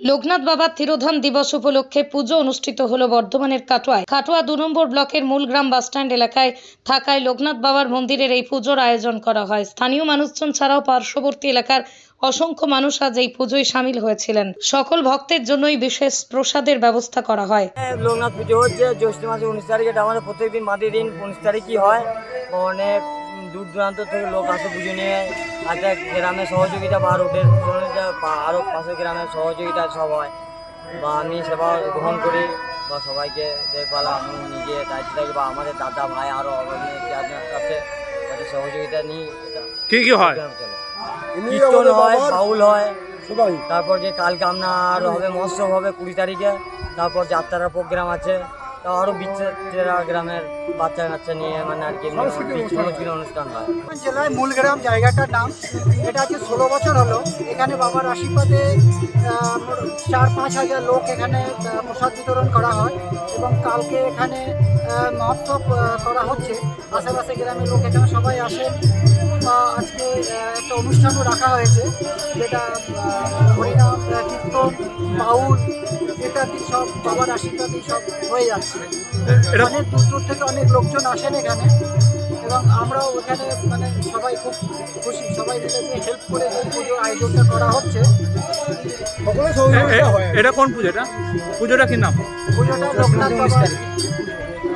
লোকনাথ বাবার তিরোধান দিবস উপলক্ষে পুজো অনুষ্ঠিত হলো বর্ধমানের কাটোয়ায়। কাটোয়া দু নম্বর ব্লকের মূলগ্রাম বাসস্ট্যান্ড এলাকায় থাকায় লোকনাথ বাবার মন্দিরের এই পুজোর আয়োজন করা হয়। স্থানীয় মানুষজন ছাড়াও পার্শ্ববর্তী এলাকার অসংখ্য মানুষ আজ এই পুজোয় সামিল হয়েছিলেন। সকল ভক্তের জন্যই বিশেষ প্রসাদের ব্যবস্থা করা হয়। হ্যাঁ, লোকনাথ পুজো হচ্ছে জ্যৈষ্ঠ মাসে উনিশ তারিখ এটা আমাদের প্রত্যেকদিন বাদে দিন উনিশ তারিখই হয়? অনেক দূর দূরান্ত থেকে লোক আসে পুজো নিয়ে একটা গ্রামের সহযোগিতা বা রোডের আরও পাশের গ্রামের সহযোগিতা সব হয়। বা আমি সেবা গ্রহণ করি বা সবাইকে দেখভাল আমি নিজে দায়িত্ব থাকি বা আমাদের দাদা ভাই আরও কাছে তাদের সহযোগিতা নিই এটা কি কি হয়? কীর্তন হয় বাউল হয় তারপর যে কালকে আপনার হবে মহোৎসব হবে কুড়ি তারিখে তারপর যাত্রার প্রোগ্রাম আছে। আরও বিচ্ছেরা গ্রামের বাচ্চা কাচ্চা নিয়ে মানে আর কি সংস্কৃতি অনুষ্ঠান। হয়? জেলায় মূলগ্রাম জায়গাটার নাম এটা আজকে ষোলো বছর হলো। এখানে বাবার আশীর্বাদে চার পাঁচ হাজার লোক এখানে প্রসাদ বিতরণ করা হয় এবং কালকে এখানে মহোৎসব করা হচ্ছে। আশেপাশে গ্রামের লোক এখানে সবাই আসেন। বা আজকে একটা অনুষ্ঠানও রাখা হয়েছে যেটা হরিনাম বাউল ইত্যাদি সব বাবার আশীর্বাদে সব হয়ে যাচ্ছে। এটা অনেক দূর দূর থেকে অনেক লোকজন আসেন এখানে এবং আমরাও ওখানে মানে সবাই খুব খুশি। সবাই মিলে যে হেল্প করে যে পুজোর আয়োজনটা করা হচ্ছে। এটা কোন পুজোটা পুজোটা কি নাম? পুজোটা লোকনাথ বাবা